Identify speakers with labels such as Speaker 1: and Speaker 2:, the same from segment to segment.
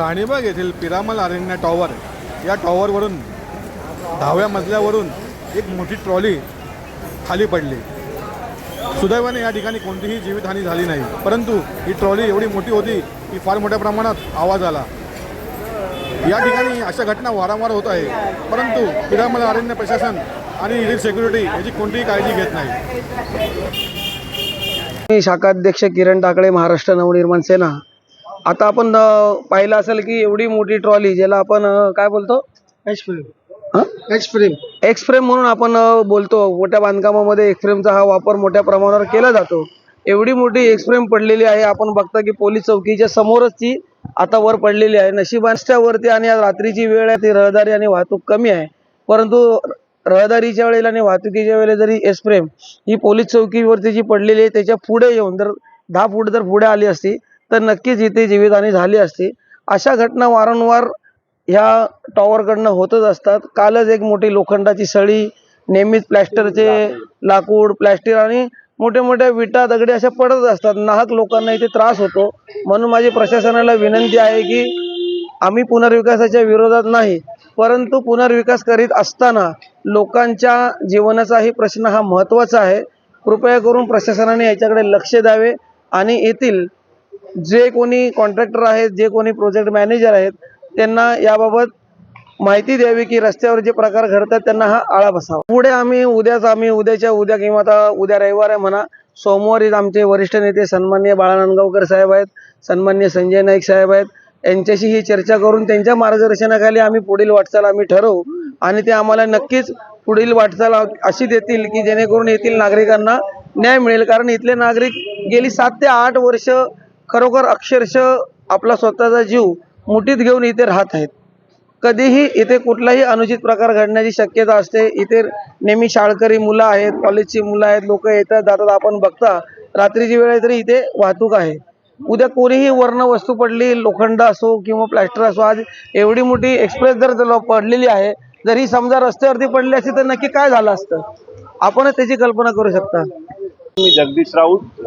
Speaker 1: राणीबाग येथील पिरामल अरण्य टॉवर या टॉवरवरून दहाव्या मजल्यावरून एक मोठी ट्रॉली खाली पडली. सुदैवाने या ठिकाणी कोणतीही जीवितहानी झाली नाही. परंतु ही ट्रॉली एवढी मोठी होती की फार मोठ्या प्रमाणात आवाज आला. या ठिकाणी अशा घटना वारंवार होत आहे. परंतु पिरामल अरण्य प्रशासन आणि येथील सेक्युरिटी याची कोणतीही काळजी घेत नाही.
Speaker 2: शाखाध्यक्ष किरण टाकळे महाराष्ट्र नवनिर्माण सेना. आता आपण पाहिलं असेल की एवढी मोठी ट्रॉली ज्याला आपण काय बोलतो? एक्सफ्रेम एक्सफ्रेम म्हणून आपण बोलतो. मोठ्या बांधकामामध्ये एक्सफ्रेमचा हा वापर मोठ्या प्रमाणावर केला जातो. एवढी मोठी एक्सफ्रेम पडलेली आहे. आपण बघता की पोलीस चौकीच्या समोरच ती आता वर पडलेली आहे. नशिबाच्या वरती आणि आज रात्रीची वेळ आहे. ती रहदारी आणि वाहतूक कमी आहे. परंतु रहदारीच्या वेळेला आणि वाहतुकीच्या वेळेला जरी एक्सप्रेम ही पोलीस चौकीवरती जी पडलेली आहे त्याच्या पुढे येऊन जर दहा फूट जर पुढे आली असती तर नक्कीच इथे जीवितहानी झाली असती. अशा घटना वारंवार ह्या टॉवरकडनं होतच असतात. कालच एक मोठी लोखंडाची सळी नेहमीच प्लॅस्टरचे लाकूड प्लॅस्टिक आणि मोठ्या मोठ्या विटा दगडी अशा पडत असतात. नाहक लोकांना इथे त्रास होतो. म्हणून माझी प्रशासनाला विनंती आहे की आम्ही पुनर्विकासाच्या विरोधात नाही परंतु पुनर्विकास करीत असताना लोकांच्या जीवनाचाही प्रश्न हा महत्त्वाचा आहे. कृपया करून प्रशासनाने याच्याकडे लक्ष द्यावे आणि येथील जे कोणी कॉन्ट्रॅक्टर आहेत जे कोणी प्रोजेक्ट मॅनेजर आहेत त्यांना याबाबत माहिती द्यावी की रस्त्यावर जे प्रकार घडतात त्यांना हा आळा बसावा. पुढे आम्ही उद्याच आम्ही उद्याच्या उद्या किंवा आता उद्या रविवार आहे म्हणा सोमवारी आमचे वरिष्ठ नेते सन्मान्य बाळा नांदगावकर साहेब आहेत सन्मान्य संजय नाईक साहेब आहेत यांच्याशी ही चर्चा करून त्यांच्या मार्गदर्शनाखाली आम्ही पुढील वाटचाल आम्ही ठरवू आणि ते आम्हाला नक्कीच पुढील वाटचाल अशी देतील की जेणेकरून येथील नागरिकांना न्याय मिळेल. कारण इथले नागरिक गेली सात ते आठ वर्ष खरोखर अक्षरशः आपला स्वतःचा जीव मुठीत घेऊन इथे राहत आहेत. कधीही इथे कुठलाही अनुचित प्रकार घडण्याची शक्यता असते. इथे नेहमी शाळकरी मुलं आहेत कॉलेजची मुलं आहेत लोक येतात जातात. आपण बघता रात्रीची वेळ आहे तरी इथे वाहतूक आहे. उद्या कोणीही वर्ण वस्तू पडली लोखंड असो किंवा प्लॅस्टर असो आज एवढी मोठी एक्सप्रेस जर पडलेली आहे जर ही समजा रस्त्यावरती पडली असती तर नक्की काय झालं असतं? आपणच त्याची कल्पना करू शकता.
Speaker 3: मी जगदीश राऊत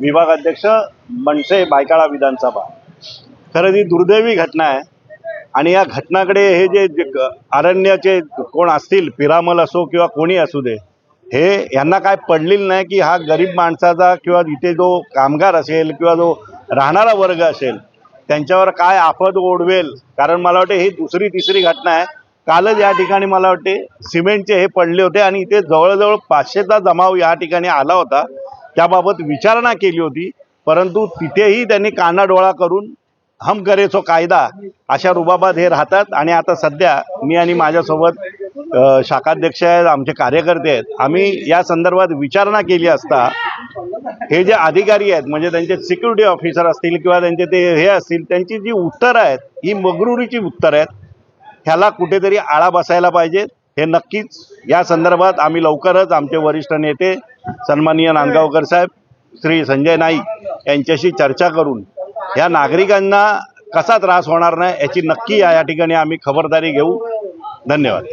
Speaker 3: विभाग अध्यक्ष मनसे बायकाळा विधानसभा. खरं ही दुर्दैवी घटना आहे. आणि या घटनाकडे हे जे अरण्याचे कोण असतील पिरामल असो किंवा कोणी असू दे हे यांना काय पडलेलं नाही की हा गरीब माणसाचा किंवा इथे जो कामगार असेल किंवा जो राहणारा वर्ग असेल त्यांच्यावर काय आफत ओढवेल? कारण मला वाटते ही दुसरी तिसरी घटना आहे. कालच या ठिकाणी मला वाटते सिमेंटचे हे पडले होते आणि इथे जवळजवळ पाचशेचा जमाव या ठिकाणी आला होता. त्याबाबत विचारणा केली होती. परंतु तिथेही त्यांनी कानाडोळा करून हम करेचो कायदा अशा रुबाबात हे राहतात. आणि आता सध्या मी आणि माझ्यासोबत शाखाध्यक्ष आहेत आमचे कार्यकर्ते आहेत. आम्ही या संदर्भात विचारणा केली असता हे जे अधिकारी आहेत म्हणजे त्यांचे सिक्युरिटी ऑफिसर असतील किंवा त्यांचे ते हे असतील त्यांची जी उत्तरं आहेत ही मगरुरीची उत्तरं आहेत ह्याला कुठेतरी आळा बसायला पाहिजे. हे नक्कीच या संदर्भात आम्ही लवकरच आमचे वरिष्ठ नेते सन्माननीय नांदगावकर साहेब श्री संजय नाईक यांच्याशी चर्चा करून ह्या नागरिकांना कसा त्रास होणार नाही याची नक्की या या ठिकाणी आम्ही खबरदारी घेऊ. धन्यवाद.